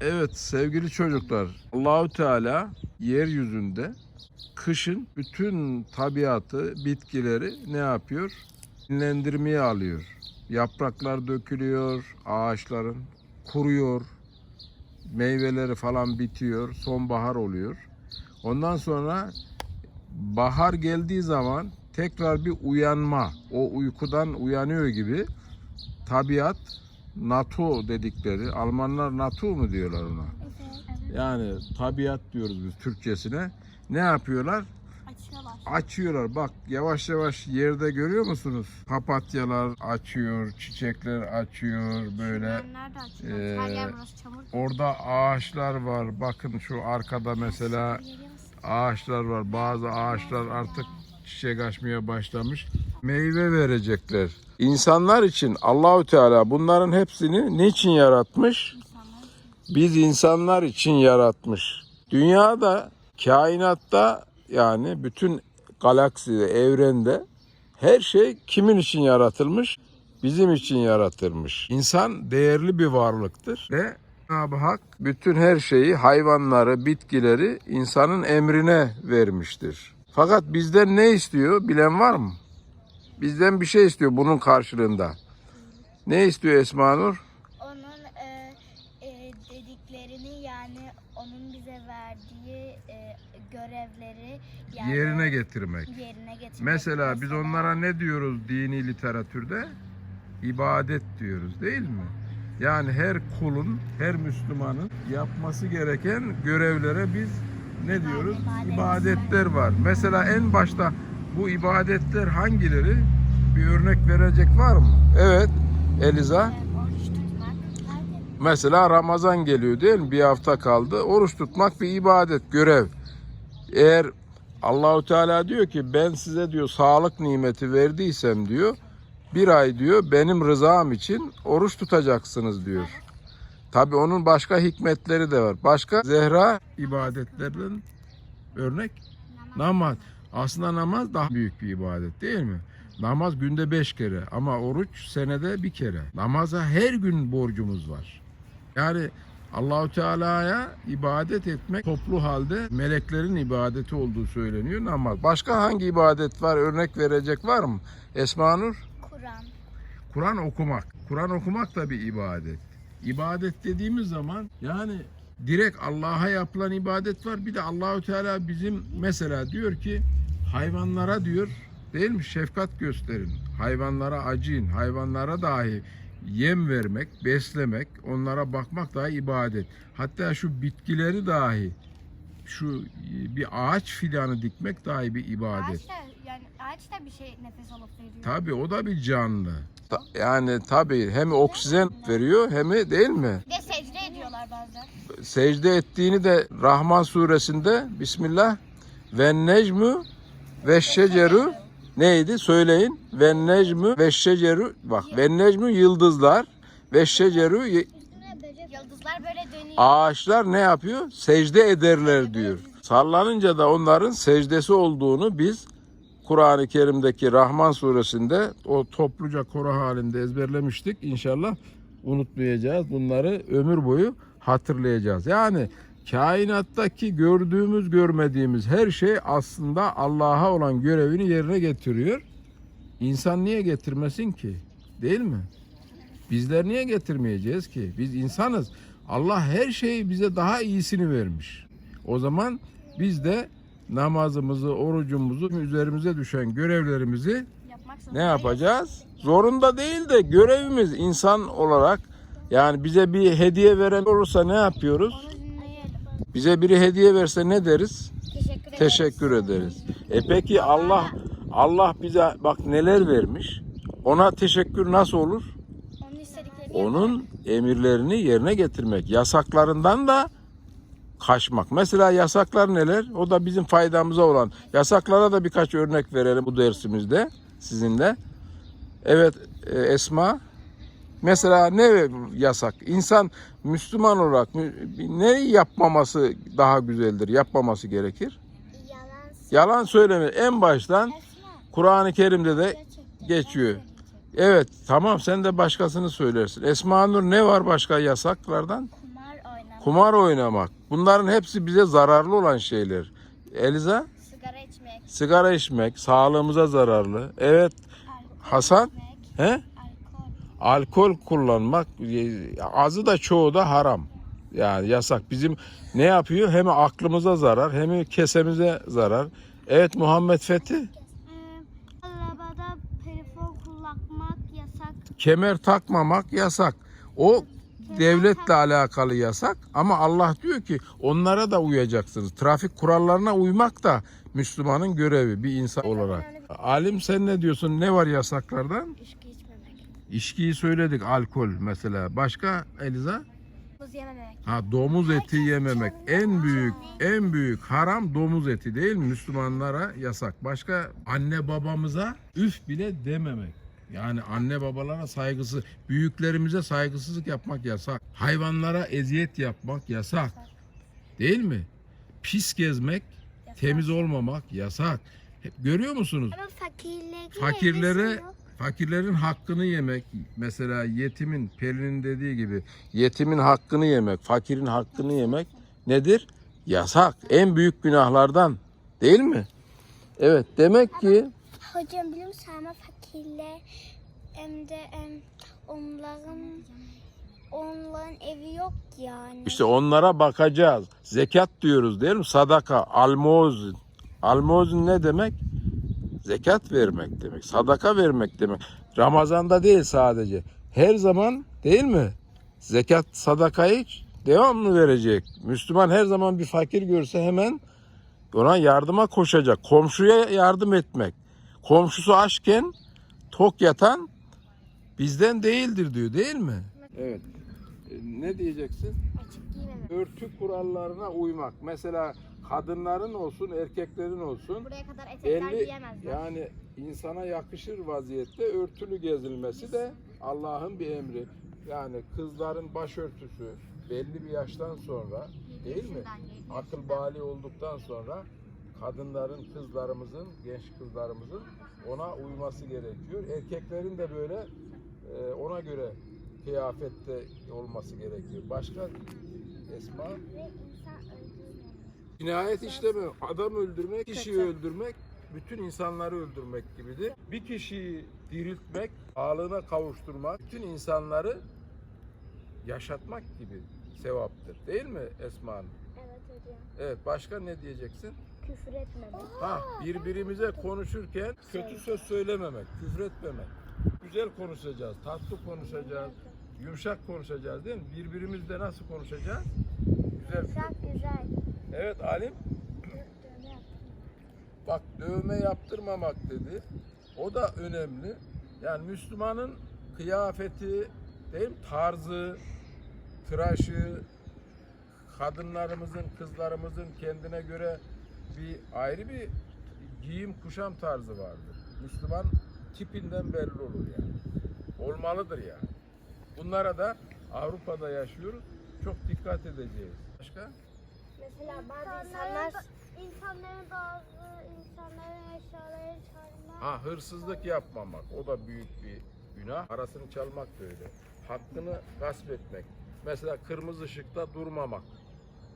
Evet sevgili çocuklar, Allahü Teala yeryüzünde kışın bütün tabiatı, bitkileri ne yapıyor? Dinlendirmeye alıyor. Yapraklar dökülüyor, ağaçların kuruyor, meyveleri falan bitiyor, sonbahar oluyor. Ondan sonra bahar geldiği zaman tekrar bir uyanma, o uykudan uyanıyor gibi tabiat NATO dedikleri, Almanlar NATO mu diyorlar ona? Yani tabiat diyoruz biz Türkçesine. Ne yapıyorlar? Açıyorlar. Açıyorlar. Bak yavaş yavaş yerde görüyor musunuz? Papatyalar açıyor, çiçekler açıyor böyle. Ee. Orada ağaçlar var. Bakın şu arkada mesela ağaçlar var. Bazı ağaçlar artık çiçek açmaya başlamış. Meyve verecekler. İnsanlar için Allahü Teala bunların hepsini niçin yaratmış? Biz insanlar için yaratmış. Dünyada, kainatta yani bütün galakside, evrende her şey kimin için yaratılmış? Bizim için yaratılmış. İnsan değerli bir varlıktır ve Cenab-ı Hak bütün her şeyi, hayvanları, bitkileri insanın emrine vermiştir. Fakat bizden ne istiyor? Bilen var mı? Bizden bir şey istiyor bunun karşılığında. Ne istiyor Esma Nur? onun e, e, dediklerini yani onun bize verdiği e, görevleri yani Yerine getirmek. yerine getirmek. Mesela biz onlara ne diyoruz dini literatürde? İbadet diyoruz değil mi? Yani her kulun, her Müslümanın yapması gereken görevlere biz ne diyoruz? ibadetler. İbadetler var. Mesela en başta bu ibadetler hangileri? Bir örnek verecek var mı? Evet. Eliza. Ee. Mesela Ramazan geliyor değil mi? Bir hafta kaldı. Oruç tutmak bir ibadet, görev. Eğer Allahu Teala diyor ki ben size diyor sağlık nimeti verdiysem diyor bir ay diyor benim rızam için oruç tutacaksınız diyor. Tabi onun başka hikmetleri de var. Başka Zehra ibadetlerden örnek namaz. Aslında namaz daha büyük bir ibadet değil mi? Namaz günde beş kere ama oruç senede bir kere. Namaza her gün borcumuz var. Yani Allahu Teala'ya ibadet etmek toplu halde meleklerin ibadeti olduğu söyleniyor namaz. Başka hangi ibadet var? Örnek verecek var mı? Esma Nur? Kur'an. Kur'an okumak. Kur'an okumak da bir ibadet. İbadet dediğimiz zaman yani direkt Allah'a yapılan ibadet var. Bir de Allahu Teala bizim mesela diyor ki hayvanlara diyor değil mi şefkat gösterin. Hayvanlara acıyın. Hayvanlara dahi yem vermek, beslemek, onlara bakmak dahi ibadet. Hatta şu bitkileri dahi şu bir ağaç fidanı dikmek dahi bir ibadet. Ağaç da, yani ağaç da bir şey nefes alıp veriyor. Tabii o da bir canlı. Ta- Yani tabii hem oksijen veriyor hem de değil mi? Bir de secde bazen. Secde ettiğini de Rahman suresinde Bismillah ve necmü ve şeceru neydi söyleyin. Ve necmü ve şeceru bak ve necmü yıldızlar ve şeceru Yıldızlar böyle dönüyor. ağaçlar ne yapıyor? Secde ederler diyor. Sallanınca da onların secdesi olduğunu biz Kur'an-ı Kerim'deki Rahman suresinde o topluca koro halinde ezberlemiştik. İnşallah unutmayacağız. Bunları ömür boyu hatırlayacağız. Yani kainattaki gördüğümüz görmediğimiz her şey aslında Allah'a olan görevini yerine getiriyor. İnsan niye getirmesin ki? Değil mi? Bizler niye getirmeyeceğiz ki? Biz insanız. Allah her şeyi bize daha iyisini vermiş. O zaman biz de namazımızı, orucumuzu, üzerimize düşen görevlerimizi ne yapacağız? Zorunda değil de görevimiz insan olarak yani bize bir hediye veren olursa ne yapıyoruz? Bize biri hediye verse ne deriz? Teşekkür. Teşekkür ederiz. E peki Allah Allah bize bak neler vermiş? Ona teşekkür nasıl olur? Onun emirlerini yerine getirmek, yasaklarından da kaçmak. Mesela yasaklar neler? O da bizim faydamıza olan. Yasaklara da birkaç örnek verelim bu dersimizde sizinle. Evet e, Esma. Mesela ne yasak? İnsan Müslüman olarak ne yapmaması daha güzeldir? Yapmaması gerekir? Yalan Yalan söyleme. En baştan Kur'an-ı Kerim'de de geçiyor. Evet tamam sen de başkasını söylersin. Esma Nur ne var başka yasaklardan? kumar oynamak. kumar oynamak. Bunların hepsi bize zararlı olan şeyler. Eliza, Sigara içmek, sigara içmek sağlığımıza zararlı. Evet, Hasan, he? Alkol. Kullanmak e, azı da çoğu da haram. Yani yasak. Bizim ne yapıyor? Hem aklımıza zarar hem kesemize zarar. Evet Muhammed Fethi. Arabada telefon kullanmak yasak. kemer takmamak yasak. O devletle alakalı yasak ama Allah diyor ki onlara da uyacaksınız. Trafik kurallarına uymak da Müslümanın görevi bir insan olarak. Alim sen ne diyorsun? Ne var yasaklardan? İçki İçkiyi söyledik, alkol mesela. Başka Eliza? buz yememek, Ha domuz eti yememek. En büyük en büyük haram domuz eti değil mi? Müslümanlara yasak. Başka anne babamıza üf bile dememek. Yani anne babalara saygısı, büyüklerimize saygısızlık yapmak yasak. Hayvanlara eziyet yapmak yasak. Değil mi? Pis gezmek, temiz olmamak yasak. Hep görüyor musunuz? Ama fakirleri Fakirlere fakirlerin hakkını yemek mesela yetimin Pelin'in dediği gibi yetimin hakkını yemek, fakirin hakkını yemek nedir? Yasak. En büyük günahlardan değil mi? Evet demek ki Hocam biliyor musun ama fakirler hem de em, onların onların evi yok yani. işte onlara bakacağız. Zekat diyoruz değil mi? Sadaka, almozun. Almozun ne demek? Zekat vermek demek. Sadaka vermek demek. Ramazanda değil sadece. Her zaman değil mi? Zekat, sadakayı devamlı verecek. Müslüman her zaman bir fakir görse hemen ona yardıma koşacak. Komşuya yardım etmek. Komşusu açken tok yatan bizden değildir diyor değil mi? Evet. E, Ne diyeceksin? Örtü kurallarına uymak. Mesela kadınların olsun, erkeklerin olsun. Buraya kadar etekler 50 giyemezler. yani insana yakışır vaziyette örtülü gezilmesi de Allah'ın bir emri. Yani kızların başörtüsü belli bir yaştan sonra değil mi? Akıl bali olduktan sonra kadınların, kızlarımızın, genç kızlarımızın ona uyması gerekiyor. Erkeklerin de böyle e, ona göre kıyafette olması gerekiyor. Başka Esma? Cinayet işleme, adam öldürmek, kişiyi öldürmek, bütün insanları öldürmek gibidir. Bir kişiyi diriltmek, sağlığına kavuşturmak, bütün insanları yaşatmak gibi sevaptır. Değil mi Esma Hanım? Evet hocam. Evet, başka ne diyeceksin? Küfür etmemek. Ha, birbirimize konuşurken kötü söz söylememek, küfretmemek. Güzel konuşacağız, tatlı konuşacağız, yumuşak konuşacağız değil mi? Birbirimizle nasıl konuşacağız? Güzel. Çok güzel. Evet Alim. Bak dövme yaptırmamak dedi. O da önemli. Yani Müslümanın kıyafeti, değil mi? tarzı, tıraşı, kadınlarımızın, kızlarımızın kendine göre bir ayrı bir giyim kuşam tarzı vardır. Müslüman tipinden belli olur yani. Olmalıdır yani. Bunlara da Avrupa'da yaşıyoruz. Çok dikkat edeceğiz. Başka? Mesela bazı insanlar insanların bazı insanların eşyalarını çalmak. Ha hırsızlık yapmamak o da büyük bir günah. Parasını çalmak da öyle. Hakkını gasp etmek. Mesela kırmızı ışıkta durmamak.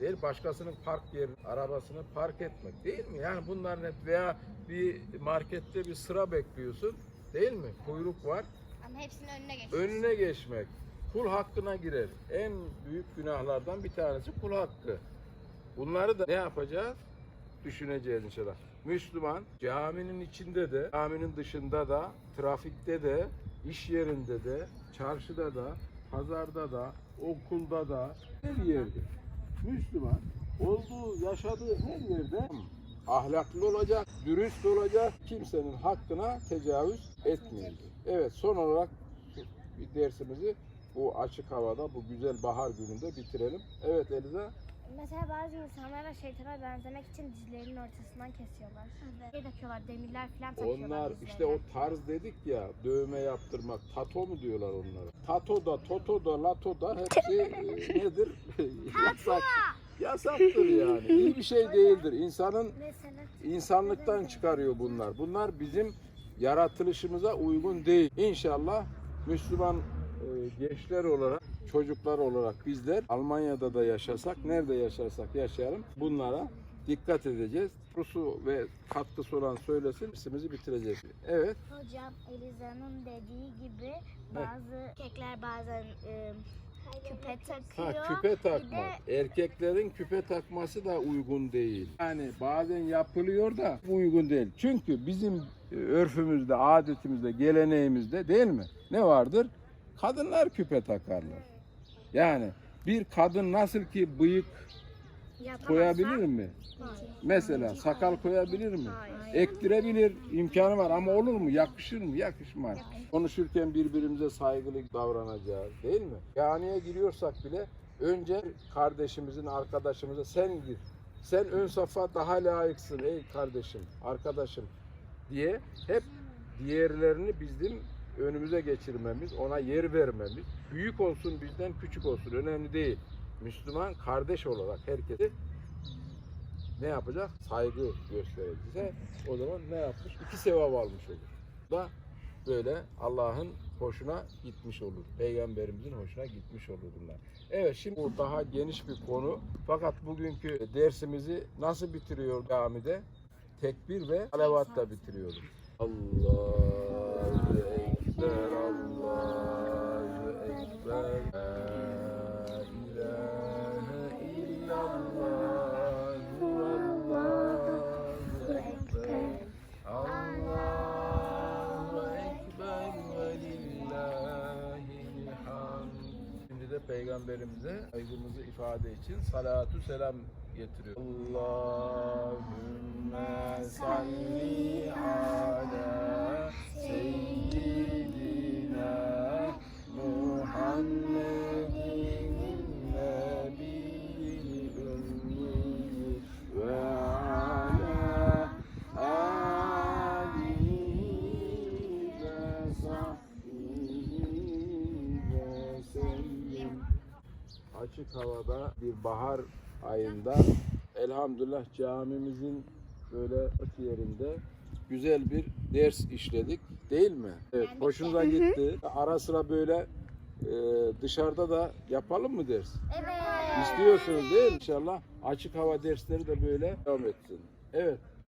Değil başkasının park yeri, arabasını park etmek değil mi? Yani bunların hep veya bir markette bir sıra bekliyorsun değil mi? Kuyruk var. Ama hepsinin önüne geç. Önüne geçmek. Kul hakkına girer. En büyük günahlardan bir tanesi kul hakkı. Bunları da ne yapacağız? Düşüneceğiz inşallah. Müslüman caminin içinde de, caminin dışında da, trafikte de, iş yerinde de, çarşıda da, pazarda da, okulda da, her yerde. Müslüman olduğu, yaşadığı her yerde ahlaklı olacak, dürüst olacak, kimsenin hakkına tecavüz etmeyecek. Evet son olarak bir dersimizi bu açık havada, bu güzel bahar gününde bitirelim. Evet Eliza. Mesela bazı insanlara şeytana benzemek için dizlerinin ortasından kesiyorlar. Evet. Şey takıyorlar, demirler falan takıyorlar Onlar dizlerine. işte o tarz dedik ya dövme yaptırmak tato mu diyorlar onlara? Tato da toto da lato da hepsi e, nedir? Yasak. Yasaktır yani. İyi bir şey değildir. İnsanın insanlıktan çıkarıyor bunlar. Bunlar bizim yaratılışımıza uygun değil. İnşallah Müslüman e, gençler olarak çocuklar olarak bizler Almanya'da da yaşasak, nerede yaşarsak yaşayalım bunlara dikkat edeceğiz. Rusu ve katkısı olan söylesin, dersimizi bitireceğiz. Evet. Hocam Eliza'nın dediği gibi bazı kekler bazen e, küpe takıyor. Ha küpe takmak. de Erkeklerin küpe takması da uygun değil. Yani bazen yapılıyor da uygun değil. Çünkü bizim e, örfümüzde, adetimizde, geleneğimizde değil mi? Ne vardır? Kadınlar küpe takarlar. Yani bir kadın nasıl ki bıyık koyabilir mi? Mesela sakal koyabilir mi? Ektirebilir, imkanı var ama olur mu? Yakışır mı? Yakışmaz. Konuşurken birbirimize saygılı davranacağız değil mi? Camiye giriyorsak bile önce kardeşimizin, arkadaşımıza sen gir. Sen ön safa daha layıksın ey kardeşim, arkadaşım diye hep diğerlerini bizim önümüze geçirmemiz, ona yer vermemiz. Büyük olsun bizden, küçük olsun önemli değil. Müslüman kardeş olarak herkesi ne yapacak? Saygı gösterecekse o zaman ne yapmış? İki sevap almış olur. Da böyle Allah'ın hoşuna gitmiş olur. Peygamberimizin hoşuna gitmiş olur bunlar. Evet şimdi bu daha geniş bir konu. Fakat bugünkü dersimizi nasıl bitiriyor camide? Tekbir ve salavatla bitiriyoruz. Allahu saygımızı ifade için salatu selam getiriyor. Allahümme Açık havada bir bahar ayında elhamdülillah camimizin böyle öte yerinde güzel bir ders işledik değil mi? Evet hoşunuza gitti. Ara sıra böyle e, dışarıda da yapalım mı ders? Evet. İstiyorsunuz değil mi? İnşallah açık hava dersleri de böyle devam etsin. Evet